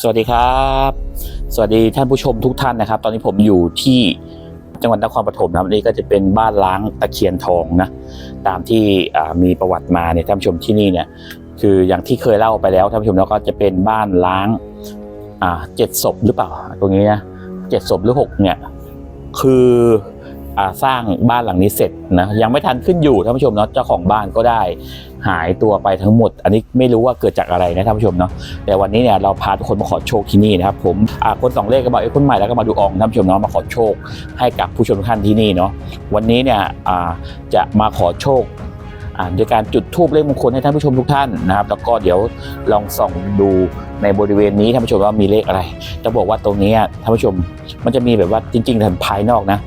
สวัสดีครับ สวัสดีท่านผู้ชมทุกท่านนะครับ ตอนนี้ผมอยู่ที่จังหวัดนครปฐมนะนี่ก็จะเป็นบ้านล้างตะเคียนทองนะตามที่มีประวัติมาเนี่ยท่านผู้ชมที่นี่เนี่ยคืออย่างที่เคยเล่าไปแล้วท่านผู้ชมแล้วก็จะเป็นบ้านล้างเจ็ดศพหรือเปล่า ตรงนี้นะเจ็ดศพหรือหกเนี่ยคือ สร้างบ้านหลังนี้เสร็จนะยังไม่ทันขึ้นอยู่ท่านผู้ชมเนาะเจ้าของบ้านก็ได้หายตัวไปทั้งหมด อันนี้ไม่รู้ว่าเกิดจากอะไรนะท่านผู้ชมเนาะแต่วันนี้เนี่ยเราพาทุกคนมาขอโชคที่นี่นะครับผมอาคนสองเลขก็บอกไอ้คนใหม่แล้วก็มาดูอองท่านผู้ชมเนาะมาขอโชคให้กับผู้ชมทุกท่านที่นี่เนาะวันนี้เนี่ยจะมาขอโชคอ่าโดยการจุดธูปเลขมงคลให้ท่านผู้ชมทุกท่านนะครับ แล้วก็เดี๋ยวลองส่องดูในบริเวณนี้ท่านผู้ชมว่ามีเลขอะไร จะบอกว่าตรงนี้อะท่านผู้ชมมันจะมีแบบว่าจริงๆทางภายนอกนะ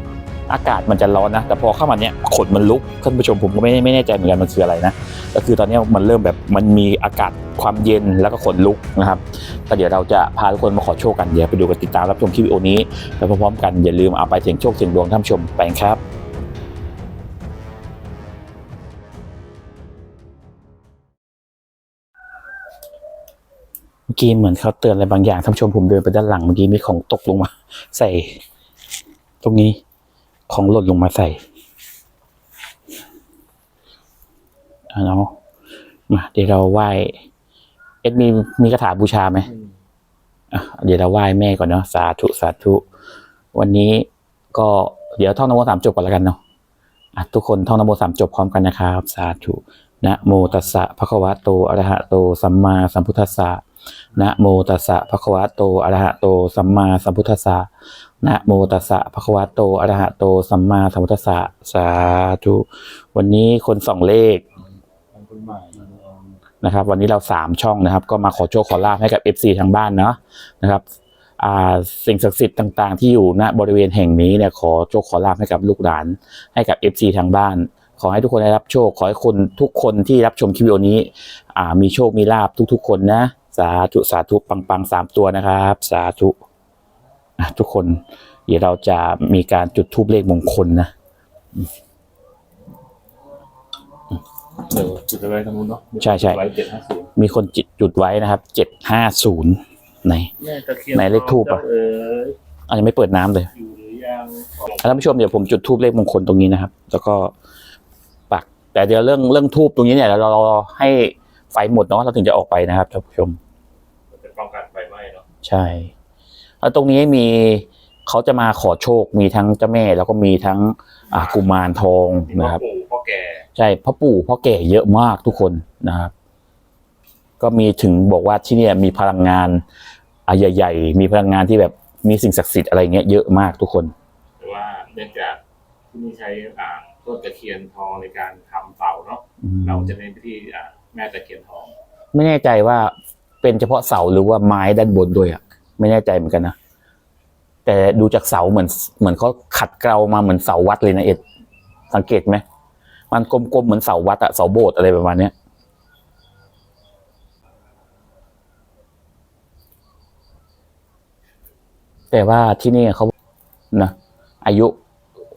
อากาศมันจะร้อนนะ แต่พอเข้ามาเนี้ยขนมันลุกท่านผู้ชมผมก็ไม่ไม่แน่ใจเหมือนกันมันคืออะไรนะก็คือตอนนี้มันเริ่มแบบมันมีอากาศความเย็นแล้วก็ขนลุกนะครับก็เดี๋ยวเราจะพาทุกคนมาขอโชคกันเดี๋ยวไปดูกันติดตามรับชมคลิปวิดีโอนี้ไปพร้อมๆกันอย่าลืมเอาไปเสียงโชคเสียงดวงท่านผู้ชมไปครับเมื่อกี้เหมือนเขาเตือนอะไรบางอย่างท่านผู้ชมผมเดินไปด้านหลังเมื่อกี้มีของตกลงมา ใส่ตรงนี้ ของหล่นลงมาใส่เอาเนาะมาเดี๋ยวเราไหว้เอ็ดมีมีคาถาบูชาไหมอะเดี๋ยวเราไหว้แม่ก่อนเนาะสาธุสาธุ วันนี้ก็เดี๋ยวท่องนโมสามจบก่อนแล้วกันเนาะอะทุกคนท่องนโมสามจบพร้อมกันนะครับ สาธุนะโมตัสสะภะคะวะโตอะระหะโตสัมมาสัมพุทธัสสะนะโมตัสสะภะคะวะโตอะระหะโตสัมมาสัมพุทธัสสะ นะโมตัสสะภะคะวะโตอะระหะโต สัมมาสัมพุทธัสสะสาธุวันนี้คนสองเลขนะครับ วันนี้เราสามช่องนะครับ ก็มาขอโชคขอลาภให้กับ FC ทางบ้านเนาะนะครับสิ่งศักดิ์สิทธิ์ต่างๆ ที่อยู่ณบริเวณแห่งนี้เนี่ยขอโชคขอลาภให้กับลูกหลาน ให้กับ FC ทางบ้าน ขอให้ทุกคนได้รับโชค ขอให้คนทุกคนที่รับชมคลิปวิดีโอนี้มีโชคมีลาภทุกๆ คนนะ สาธุสาธุปังๆสามตัวนะครับ สาธุ อะทุกคน เดี๋ยวเราจะมีการจุดทูปเลขมงคลนะเดี๋ยวจุดอะไรทางนู้นเนาะใช่ใช่ไว้เจ็ดห้าศูนย์มีคนจิตจุดไว้นะครับเจ็ดห้าศูนย์ไหนแม่ตะเคียนไหนเลขทูปอะเอออันยังไม่เปิดน้ำเลยอยู่หรือยังขอท่านผู้ชมเดี๋ยวผมจุดทูปเลขมงคลตรงนี้นะครับ แล้วก็ปัก แต่เดี๋ยวเรื่องเรื่องทูปตรงนี้เนี่ยเราเราให้ไฟหมดเนาะเราถึงจะออกไปนะครับท่านผู้ชมจะป้องกันไฟไหม้เนาะใช่ แล้วตรงนี้มีเขาจะมาขอโชคมีทั้งเจ้าแม่ แล้วก็มีทั้งอ่ากุมารทองมีพ่อนะครับ ปู่พ่อแก่ใช่พ่อปู่พ่อแก่เยอะมากทุกคนนะครับ ก็มีถึงบอกว่าที่เนี่ยมีพลังงานอะใหญ่ ๆ มีพลังงานที่แบบมีสิ่งศักดิ์สิทธิ์อะไรเงี้ยเยอะมากทุกคน แต่ว่าเนื่องจากที่นี่ใช้อ่าต้นตะเคียนทองในการทำเสาเนาะอืมเราจะเน้นไปที่อ่าแม่ตะเคียนทอง ไม่แน่ใจว่าเป็นเฉพาะเสาหรือว่าไม้ด้านบนด้วยอะ ไม่แน่ใจเหมือนกันนะ แต่ดูจากเสาเหมือน เหมือนเขาขัดเกลามาเหมือนเสาวัดเลยนะเอ็ด สังเกตไหม มันกลมๆเหมือนเสาวัดอะเสาโบสถ์อะไรประมาณเนี้ยแต่ว่าที่นี่เขานะอายุ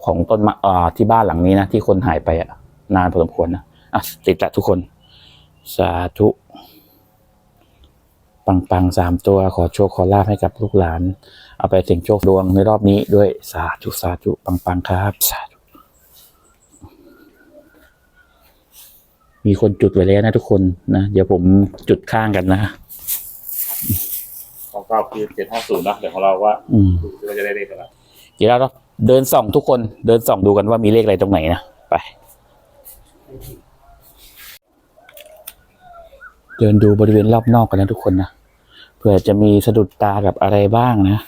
ของต้นมะอ่าที่บ้านหลังนี้นะที่คนหายไปอะนานพอสมควรนะอะติดละทุกคน สาธุ ปังปังๆสามตัวขอโชคขอลาภให้กับลูกหลาน เอาไปเสี่ยงโชคดวงในรอบนี้ด้วยสาธุสาธุปังปังๆครับสาธุมีคนจุดไว้แล้วนะทุกคนนะเดี๋ยวผมจุดข้างกันนะของเก้าคือเจ็ดห้าศูนย์นะเดี๋ยวของเราว่าอืมดูว่าจะได้เลขอะไรเดี๋ยวเราเดินส่องทุกคนเดินส่องดูกันว่ามีเลขอะไรตรงไหนนะไป เดินดูบริเวณรอบนอกกันนะทุกคนนะ เผื่อจะมีสะดุดตากับอะไรบ้างนะ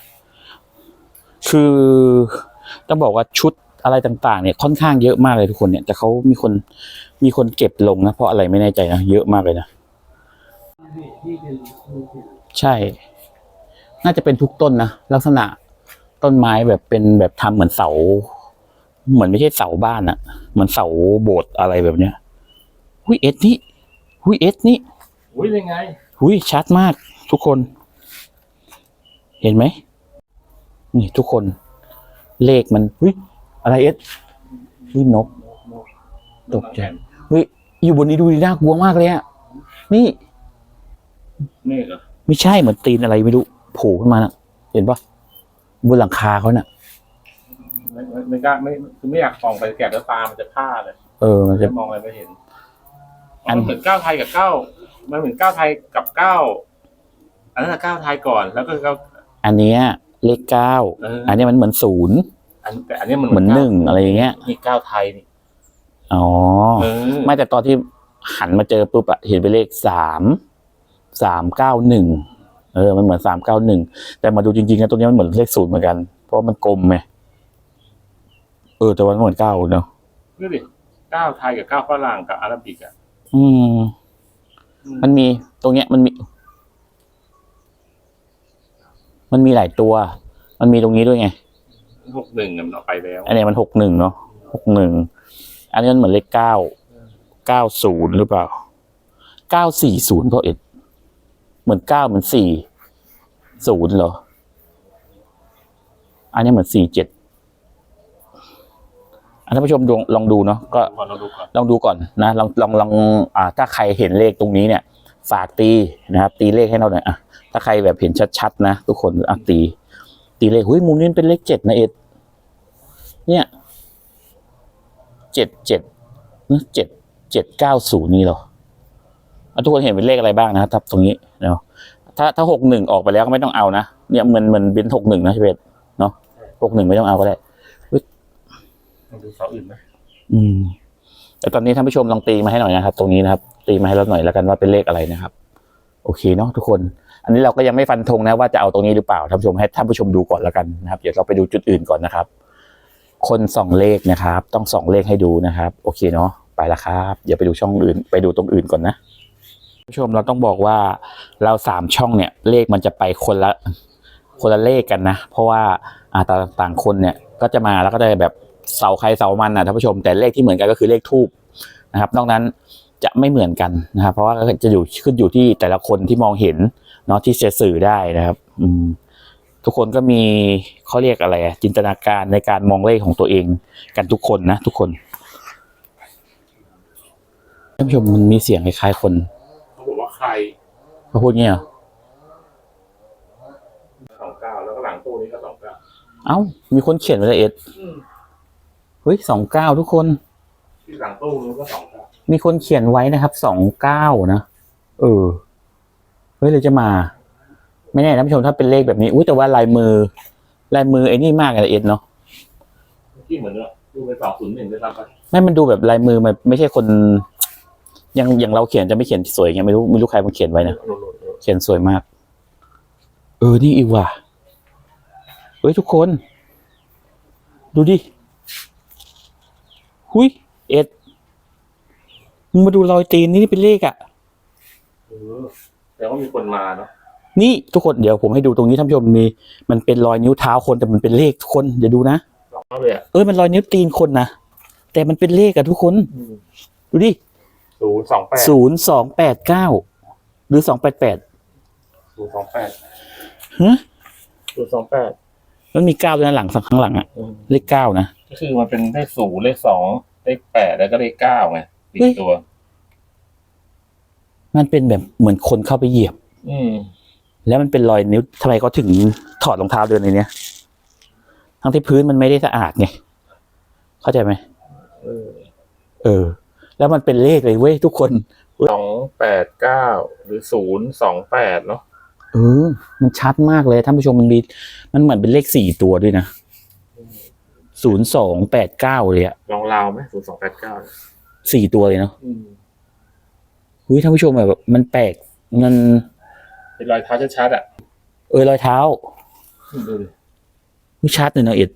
คือต้องบอกว่าชุดอะไรต่างๆ เนี่ยค่อนข้างเยอะมากเลยทุกคนเนี่ยแต่เขามีคนมีคนเก็บลงนะเพราะอะไรไม่แน่ใจนะเยอะมากเลยนะใช่ น่าจะเป็นทุกต้นนะลักษณะต้นไม้แบบเป็นแบบทำเหมือนเสา เหมือนไม่ใช่เสาบ้านอะเหมือนเสาโบสถ์อะไรแบบเนี้ยหุยเอสนี่หุยเอสนี่อุ้ยยังไง หุยชัดมากทุกคน เห็นไหม นี่ทุกคน เลขมันหุยอะไรเอสหุยนก ตกใจหุยอยู่บนนี้ดูดีน่ากลัวมากเลยอะนี่เมฆเหรอไม่ใช่เหมือนตีนอะไรไม่รู้โผล่ขึ้นมาน่ะ เห็นปะบนหลังคาเขาน่ะไม่ไม่ไม่กล้าไม่คือไม่อยากส่องไปแกะแล้วตามันจะพลาดเลย เออมันจะจะมองอะไรไม่เห็นอัอันนเหมือนก้าวไทยกับก้าว มันเหมือนก้าวไทยกับก้าวอันนั้นนะก้าวไทยก่อนแล้วก็ก้าว อันเนี้ยเลขเก้าเอออันเนี้ยมันเหมือนศูนย์อันแต่อันนี้มันเหมือนหนึ่งอะไรอย่างเงี้ยนี่ก้าวไทยนี่อ๋อเออไม่แต่ตอนที่หันมาเจอปุ๊บอะเห็นเป็นเลขสามสามเก้าหนึ่งเออมันเหมือนสามเก้าหนึ่งแต่มาดูจริงๆนะตัวเนี้ยมันเหมือนเลขศูนย์เหมือนกัน เพราะมันกลมไงเออแต่ว่ามันเหมือนเก้าเนาะ ดูดิก้าวไทยกับก้าวฝรั่งกับอาราบิกอะอืม มันมีตรงเนี้ยมันมี มันมีหลายตัว มันมีตรงนี้ด้วยไงหกหนึ่งมันออกไปแล้วอันเนี้ยมันหกหนึ่งเนาะหกหนึ่งอันนี้มันเหมือนเลขเก้าเก้าศูนย์หรือเปล่าเก้าสี่ศูนย์เพราะเอ็ดเหมือนเก้าเหมือนสี่ศูนย์เหรอ อันนี้เหมือนสี่เจ็ด ท่านผู้ชมลองลองดูเนาะก็ก่อนเราดูก่อนลองดูก่อนนะลองลองลองอ่าถ้าใครเห็นเลขตรงนี้เนี่ย ฝากตีนะครับตีเลขให้เราหน่อยอะถ้าใครแบบเห็นชัดๆนะทุกคนอะตี ตีเลขหุ้ยมุมนี้มันเป็นเลขเจ็ดนะเอ็ดเนี่ยเจ็ดเจ็ดเจ็ดเจ็ดเก้าศูนย์นี่เหรออะทุกคนเห็นเป็นเลขอะไรบ้างนะครับตรงนี้เนาะถ้าถ้าหกหนึ่งออกไปแล้วก็ไม่ต้องเอานะเนี่ยเหมือนเหมือนเป็นหกหนึ่งนะเชเวตเนาะหกหนึ่งไม่ต้องเอาก็ได้ลอง ดูเสาอื่นไหมอืมแต่ตอนนี้ท่านผู้ชมลองตีมาให้หน่อยนะครับ ตรงนี้นะครับ ตีมาให้เราหน่อยแล้วกันว่าเป็นเลขอะไรนะครับ โอเคเนาะทุกคน อันนี้เราก็ยังไม่ฟันธงนะว่าจะเอาตรงนี้หรือเปล่าท่านผู้ชมให้ท่านผู้ชมดูก่อนแล้วกันนะครับ เดี๋ยวเราไปดูจุดอื่นก่อนนะครับ คนส่องเลขนะครับ ต้องส่องเลขให้ดูนะครับ โอเคเนาะไปละครับ เดี๋ยวไปดูช่องอื่น ไปดูตรงอื่นก่อนนะท่านผู้ชมเราต้องบอกว่าเราสามช่องเนี่ยเลขมันจะไปคนละคนละเลขกันนะ เพราะว่าอ่าต่างต่างคนเนี่ยก็จะมาแล้วก็ได้แบบ เสาใครเสามันนะท่านผู้ชม แต่เลขที่เหมือนกันก็คือเลขทูบนะครับนอกนั้นจะไม่เหมือนกันนะครับ เพราะว่าจะอยู่ขึ้นอยู่ที่แต่ละคนที่มองเห็นเนาะที่จะสื่อได้นะครับ อืมทุกคนก็มีเขาเรียกอะไรอะจินตนาการในการมองเลขของตัวเองกันทุกคนนะ ทุกคนท่านผู้ชมมันมีเสียงคล้ายๆคนเขาบอกว่าใครเขาพูดเงี้ยเหรอสองเก้าแล้วก็หลังตู้นี้ก็สองเก้าเอ้ามีคนเขียนไว้เลยเอ็ด เฮ้ยสองเก้าทุกคน ที่หลังตู้นู้นก็สองเก้ามีคนเขียนไว้นะครับสองเก้านะเออเฮ้ยเลยจะมา ไม่แน่ท่านผู้ชมถ้าเป็นเลขแบบนี้อุ้ยแต่ว่าลายมือ ลายมือไอ้นี่มากเลยเอ็ดเนาะที่เหมือนว่าดูเป็นสองศูนย์หนึ่งด้วยซ้ำไปไม่มันดูแบบลายมือมันไม่ใช่คนอย่างอย่างเราเขียนจะไม่เขียนสวยไงไม่รู้ไม่รู้ใครมันเขียนไว้นะโน่นโน่นโน่นเขียนสวยมาก เออนี่อีกว่ะเฮ้ยทุกคน ดูดิ หุยเอ็ดมึงมาดูรอยตีนนี่เป็นเลขอะ่ะเออแต่ว่ามีคนมาเนาะนี่ทุกคนเดี๋ยวผมให้ดูตรงนี้ท่านผู้ชมมีมันเป็นรอยนิ้วเท้าคนแต่มันเป็นเลขทุกคนเดี๋ยวดูนะสองเลยอะเออมันรอยนิ้วตีนคนนะแต่มันเป็นเลขอะทุกคน ดูดิศูนย์สองแปดศูนย์สองแปดเก้าหรือสองแปดแปดศูนย์สองแปดฮะศูนย์สองแปดมันมีเก้าด้วยนะหลังข้างหลังอะเลขเก้านะก็คือมันเป็นเลขศูนย์เลขสอง เลขแปดแล้วก็เลขเก้าไงติดเฮ้ยตัว มันเป็นแบบเหมือนคนเข้าไปเหยียบ อืม แล้วมันเป็นรอยนิ้วทำไมเขาถึงถอดรองเท้าเดินในเนี้ยทั้งที่พื้นมันไม่ได้สะอาดไงเข้าใจไหมเออ เออ แล้วมันเป็นเลขเลยเว้ยทุกคนสองแปดเก้าหรือศูนย์สองแปดเนาะเออ มันชัดมากเลยท่านผู้ชมมันมีมันเหมือนเป็นเลขสี่ตัวด้วยนะ ศูนย์สองแปดเก้าเลยอะลองลาวไหมศูนย์สองแปดเก้าสี่ตัวเลยเนาะอืมอุ้ยท่านผู้ชมแบบ มันแปลกมันเป็นรอยเท้าชัดๆอะ เออรอยเท้าดูดิไม่ชัดเลยเนาะเอ็ด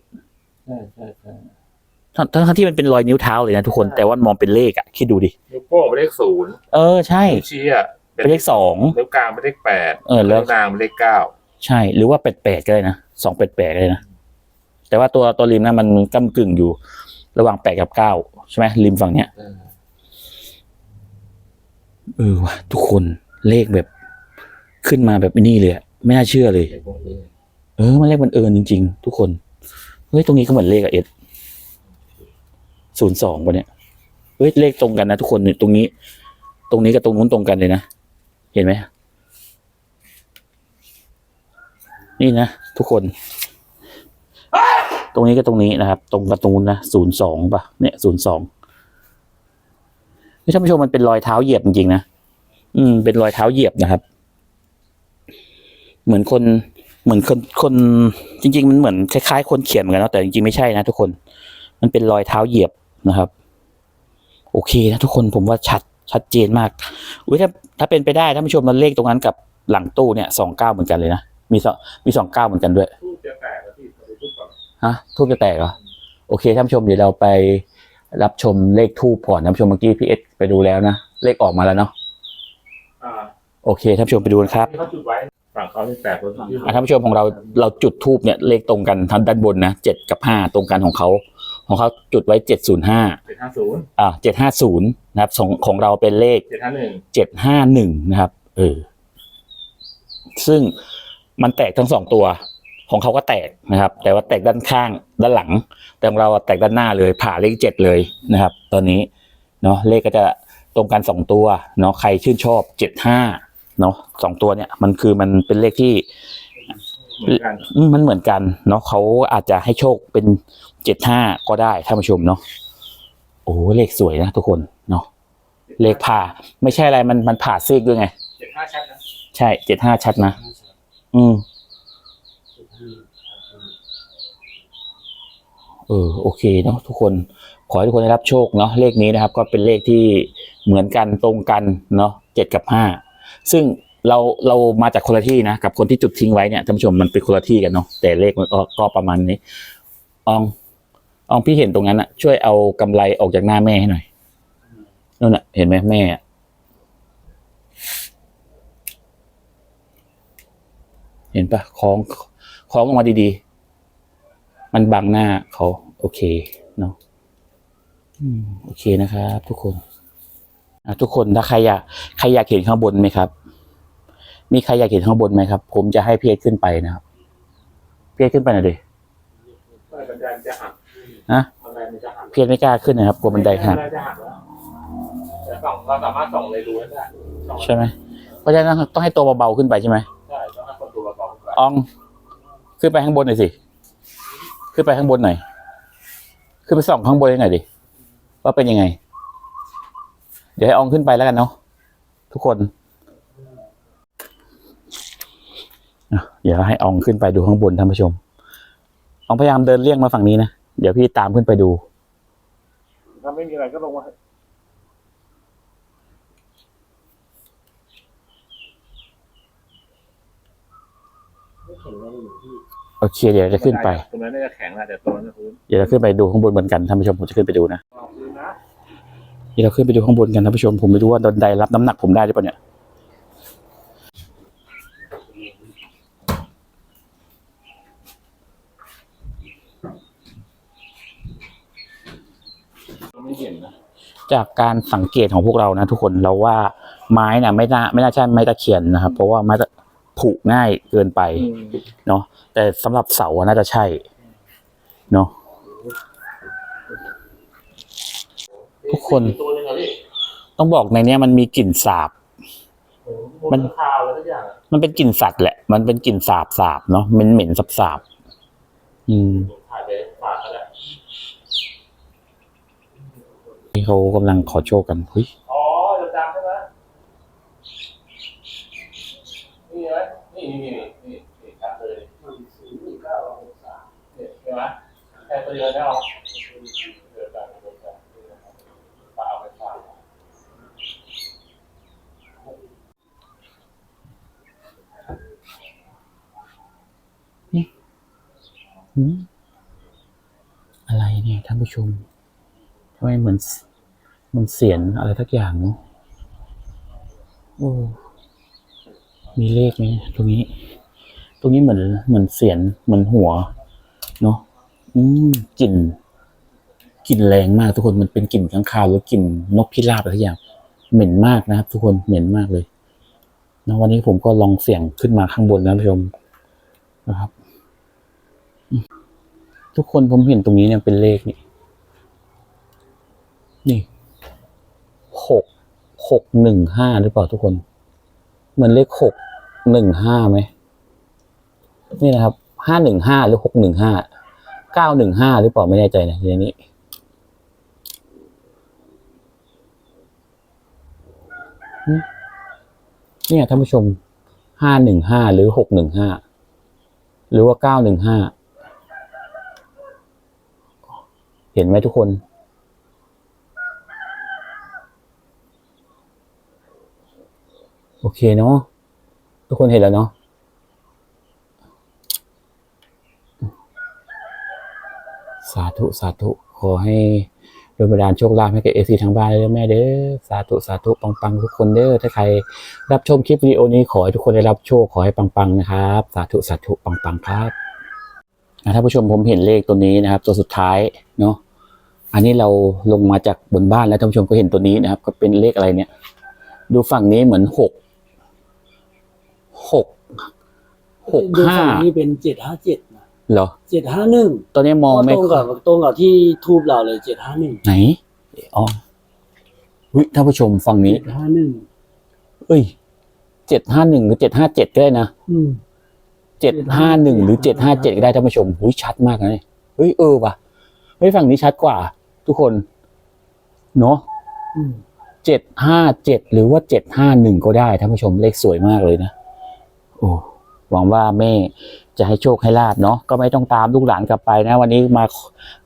ใช่ใช่ใช่ทั้งทั้งที่มันเป็นรอยนิ้วเท้าเลยนะทุกคนแต่ว่ามองเป็นเลขอะคิดดูดินิ้วโป้งเป็นเลขศูนย์เออใช่นิ้วชี้อะเป็นเลขสองนิ้วกลางเป็นเลขแปดเออแล้วนิ้วนางเป็นเลขเก้าใช่หรือว่าแปดแปดก็ได้นะสองแปดแปดก็ได้นะ แต่ว่าตัวตัวริมนะมันก้ากึ่งอยู่ ระหว่างแปดกับเก้าใช่ไหมริมฝั่งเนี้ยเออว่ะทุกคนเลขแบบขึ้นมาแบบนี้เลยอะไม่น่าเชื่อเลย เออ มันเลขมันเอิญจริง ๆ ทุกคนเฮ้ยตรงนี้ก็เหมือนเลขอะเอสศูนย์สองปะเนี่ยเฮ้ยเลขตรงกันนะทุกคนตรงนี้ ตรงนี้กับตรงนู้นตรงกันเลยนะเห็นไหมนี่นะทุกคน ตรงนี้ก็ตรงนี้นะครับ ตรงประตูนะศูนย์สองป่ะเนี่ยศูนย์สองท่านผู้ชมมันเป็นรอยเท้าเหยียบจริงๆนะอืม เป็นรอยเท้าเหยียบนะครับ เหมือนคน เหมือนคนคนจริง ๆ มันเหมือนคล้ายๆ คนเขียนเหมือนกันเนาะแต่จริงๆไม่ใช่นะทุกคน มันเป็นรอยเท้าเหยียบนะครับ โอเคนะทุกคนผมว่าชัดชัดเจนมากอุ้ยถ้าถ้าเป็นไปได้ท่านผู้ชมมันเลขตรงนั้นกับหลังตู้เนี่ยสองเก้าเหมือนกันเลยนะมีสองมีสองเก้าเหมือนกันด้วยทูบจะแตกแล้วพี่เราไปทูบก่อน ฮะทูบจะแตกเหรอโอเคท่านผู้ชมเดี๋ยวเราไปรับชมเลขทูบก่อนท่านผู้ชมเมื่อกี้พี่เอสไปดูแล้วนะเลขออกมาแล้วเนาะอ่าโอเคท่านผู้ชมไปดูนะครับที่เขาจุดไว้ฝั่งเขาที่แตกรถที่อะท่านผู้ชมของเราเราจุดทูบเนี่ยเลขตรงกันทั้งด้านบนนะเจ็ดกับห้าตรงกันของเขา ของเขาจุดไว้เจ็ดศูนย์ห้าเจ็ดห้าศูนย์อ่าเจ็ดห้าศูนย์นะครับของของเราเป็นเลข เจ็ดห้าหนึ่งเจ็ดห้าหนึ่งนะครับ เออ ซึ่งมันแตกทั้งสองตัว ของเขาก็แตกนะครับ แต่ว่าแตกด้านข้างด้านหลัง แต่ของเราอะแตกด้านหน้าเลยผ่าเลขเจ็ดเลยนะครับ ตอนนี้เนาะเลขก็จะตรงกันสองตัวเนาะใครชื่นชอบเจ็ดห้าเนาะสองตัวเนี่ยมันคือมันเป็นเลขที่เหมือนกันอืมมันเหมือนกันเนาะเขาอาจจะให้โชคเป็นเจ็ดห้าก็ได้ท่านผู้ชมเนาะโอ้เลขสวยนะทุกคนเนาะเลขผ่า ไม่ใช่อะไรมันมันผ่าซีกด้วยไงเจ็ดห้าชัดนะใช่เจ็ดห้าชัดนะ อืม เออโอเคเนาะทุกคนขอให้ทุกคนได้รับโชคเนาะเลขนี้นะครับ ก็เป็นเลขที่เหมือนกันตรงกันเนาะเจ็ดกับห้าซึ่งเราเรามาจากคนละที่นะกับคนที่จุดทิ้งไว้เนี่ยท่านผู้ชมมันเป็นคนละที่กันเนาะแต่เลขมันก็ก็ประมาณนี้อองอองพี่เห็นตรงนั้นอะช่วยเอากำไรออกจากหน้าแม่ให้หน่อยนั่นน่ะเห็นไหมแม่เห็นปะคล้องคล้องออกมาดีๆ มันบังหน้าเขาโอเคเนาะอืมโอเคนะครับทุกคนอะทุกคนถ้าใครอยากใครอยากเห็นข้างบนไหมครับ มีใครอยากเห็นข้างบนไหมครับ ผมจะให้พี่เอกขึ้นไปนะครับพี่เอกขึ้นไปหน่อยดิบันไดมันจะหักนะบันไดมันจะหักพี่เอกไม่กล้าขึ้นนะครับกลัวบันไดหักบันไดจะหักแล้วแต่ส่องเราสามารถส่องในรูนั้นได้ส่องใช่ไหมเพราะฉะนั้นต้องให้ตัวเบาๆขึ้นไปใช่ไหมใช่ต้องให้คนตัวประกอบขึ้นไปอองขึ้นไปข้างบนหน่อยสิ ขึ้นไปข้างบนหน่อย ขึ้นไปส่องข้างบนหน่อยดิ ว่าเป็นยังไง เดี๋ยวให้อองขึ้นไปแล้วกันเนาะทุกคน เดี๋ยวให้อองขึ้นไปดูข้างบนท่านผู้ชม อองพยายามเดินเลี่ยงมาฝั่งนี้นะ เดี๋ยวพี่ตามขึ้นไปดู ถ้าไม่มีอะไรก็ลงมาไม่เห็นอะไรอยู่ที่ โอเคเดี๋ยวจะขึ้นไป ตรงนั้นน่าจะแข็งแหละแต่ตรงนั้นจะพื้นเดี๋ยวเราขึ้นไปดูข้างบนเหมือนกันท่านผู้ชมผมจะขึ้นไปดูนะลองพื้นนะเดี๋ยวเราขึ้นไปดูข้างบนกันท่านผู้ชมผมไม่รู้ว่าบันไดรับน้ำหนักผมได้หรือเปล่าเนี่ยไม่เห็นนะจากการสังเกตของพวกเรานะทุกคนเราว่าไม้น่ะไม่น่าไม่น่าใช่ไม้ตะเคียนนะครับ เพราะว่าไม้ตะผุง่ายเกินไปเนาะ แต่สำหรับเสาน่าจะใช่ เนาะทุกคน ตัวนึงอะพี่ต้องบอกในเนี้ยมันมีกลิ่นสาบมันคาวอะไรทุกอย่างอะมันเป็นกลิ่นสัตว์แหละ มันเป็นกลิ่นสาบสาบเนาะเหม็นเหม็นสับสาบๆอืมถ่ายไปฝากก็ได้นี่เขากำลังขอโชคกันเฮ้ยอ๋อจะจำใช่ไหมนี่ไหมนี่นี่นี่นี่นี่ชัดเลยศูนย์เก้าหกสามเนี่ยใช่ไหมแค่ตัวเดียวไม่เอาเดือดกันเดือดกันฝาเอาไปฝากอะไรเนี่ยท่านผู้ชมทำไมเหมือนเหมันเสียนอะไรทักอย่างเนาะโอ้มีเลขไหมตรงนี้ ตรงนี้เหมือนเหมือนเสียนเหมือนหัว เนาะอืมกลิ่นกลิ่นแรงมากทุกคนมันเป็นกลิ่นข้างคาวหรือกลิ่นนกพิราบอะไรทุกอย่างเหม็นมากนะครับ ทุกคนเหม็นมากเลยนะวันนี้ผมก็ลองเสี่ยงขึ้นมาข้างบนนะท่านผู้ชมนะครับ ทุกคนผมเห็นตรงนี้เนี่ยเป็นเลขนี่นี่หกหกหนึ่งห้าหรือเปล่าทุกคน เหมือนเลขหกหนึ่งห้าไหมนี่นะครับ ห้าหนึ่งห้าหรือหกหนึ่งห้าเก้าหนึ่งห้าหรือเปล่าไม่แน่ใจนะทีนี้เนี่ยท่านผู้ชมห้าหนึ่งห้าหรือหกหนึ่งห้าหรือว่าเก้าหนึ่งห้าเห็นไหมทุกคนโอเคเนาะทุกคนเห็นแล้วเนาะ สา ธุสาธุขอให้โดนบันดาลโชคลาภให้กับเอซีทางบ้านเลยแม่เด้อสาธุสาธุปังๆทุกคนเด้อถ้าใครรับชมคลิปวิดีโอนี้ขอให้ทุกคนได้รับโชคขอให้ปังๆนะครับ สาธุสาธุปังๆครับอะท่านผู้ชมผมเห็นเลขตัวนี้นะครับ ตัวสุดท้ายเนาะอันนี้เราลงมาจากบนบ้านแล้วท่านผู้ชมก็เห็นตัวนี้นะครับ ก็เป็นเลขอะไรเนี่ย ดูฝั่งนี้เหมือนหกหกหกห้าฝั่งนี้เป็นเจ็ดห้าเจ็ด เหรอเจ็ดห้าหนึ่งตอนนี้มองไม่ตรงกับตรงกับที่ทูบเราเลยเจ็ดห้าหนึ่งไหนอ๋อวิท่านผู้ชมฝั่งนี้เจ็ดห้าหนึ่งเอ้ยเจ็ดห้าหนึ่งหรือเจ็ดห้าเจ็ดก็ได้นะอืมเจ็ดห้าหนึ่งหรือเจ็ดห้าเจ็ดก็ได้ท่านผู้ชมหุ้ยชัดมากเลยเฮ้ยเออว่ะเฮ้ยฝั่งนี้ชัดกว่า ทุกคน เนาะอืมเจ็ดห้าเจ็ดหรือว่าเจ็ดห้าหนึ่งก็ได้ท่านผู้ชมเลขสวยมากเลยนะโอ้ หวังว่าแม่จะให้โชคให้ลาบเนาะก็ไม่ต้องตามลูกหลานกลับไปนะวันนี้มา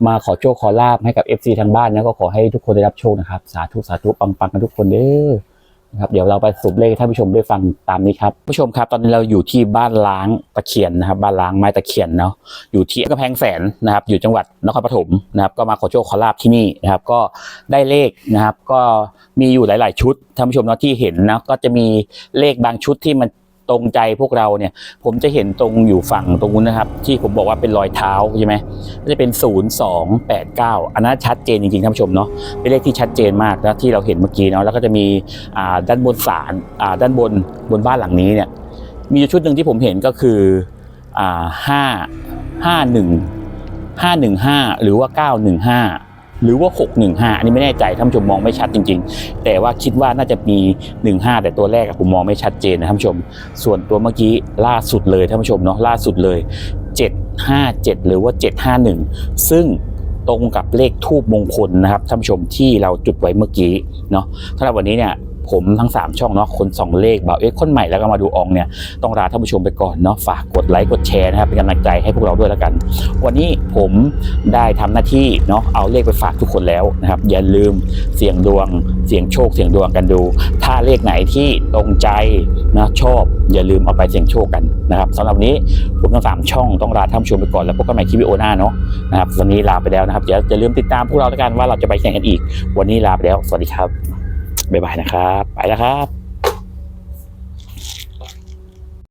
มาขอโชคขอลาบให้กับ FC ทางบ้านนะก็ขอให้ทุกคนได้รับโชคนะครับ สาธุสาธุปังๆกันทุกคนเด้อนะครับเดี๋ยวเราไปสรุปเลขท่านผู้ชมได้ฟังตามนี้ครับผู้ชมครับ ตอนนี้เราอยู่ที่บ้านล้างตะเคียนนะครับ บ้านล้างไม้ตะเคียนเนาะอยู่ที่กำแพงแสนนะครับ อยู่จังหวัดนครปฐมนะครับ ก็มาขอโชคขอลาบที่นี่นะครับ ก็ได้เลขนะครับ ก็มีอยู่หลาย ๆ ชุดท่านผู้ชมเนาะที่เห็นนะก็จะมีเลขบางชุดที่มัน ตรงใจพวกเราเนี่ย ผมจะเห็นตรงอยู่ฝั่งตรงนู้นนะครับ ที่ผมบอกว่าเป็นรอยเท้าใช่ไหมก็จะเป็น 0 2 8 9 อันนั้นชัดเจนจริงๆท่านผู้ชมเนาะเป็นเลขที่ชัดเจนมากนะที่เราเห็นเมื่อกี้เนาะแล้วก็จะมีด้านบนศาลด้านบนบนบ้านหลังนี้เนี่ยมีชุดหนึ่งที่ผมเห็นก็คือห้าห้าหนึ่งห้าหนึ่งห้าหรือว่าเก้าหนึ่งห้า หรือว่า 615 อันนี้ไม่แน่ใจท่านผู้ชมมองไม่ชัดจริง ๆ แต่ว่าคิดว่าน่าจะมี 15 แต่ตัวแรกอะผมมองไม่ชัดเจนนะท่านผู้ชม ส่วนตัวเมื่อกี้ล่าสุดเลยท่านผู้ชมเนาะล่าสุดเลย 757 หรือว่า 751 ซึ่งตรงกับเลขทูบมงคลนะครับท่านผู้ชมที่เราจุดไว้เมื่อกี้เนาะสำหรับวันนี้เนี่ย ผมทั้ง 3 ช่องเนาะคนสองเลขบ่าวเอ๊ะคนใหม่แล้วก็มาดูอองเนี่ยต้องลาท่านผู้ชมไปก่อนเนาะฝากกดไลค์กดแชร์นะครับเป็นกำลังใจให้พวกเราด้วยแล้วกัน วันนี้ผมได้ทำหน้าที่เนาะเอาเลขไปฝากทุกคนแล้วนะครับอย่าลืมเสี่ยงดวง เสี่ยงโชค เสี่ยงดวงกันดู ถ้าเลขไหนที่ตรงใจนะชอบ อย่าลืมเอาไปเสี่ยงโชคกันนะครับสำหรับนี้ผมทั้งสามช่องต้องลาท่านผู้ชมไปก่อนแล้วพบกันใหม่คลิปวิดีโอหน้าเนาะนะครับวันนี้ลาไปแล้วนะครับอย่าอย่าลืมติดตามพวกเราแล้วกันว่าเราจะไปแข่งกันอีก วันนี้ลาไปแล้ว สวัสดีครับ บ๊ายบายนะครับ ไปแล้วครับ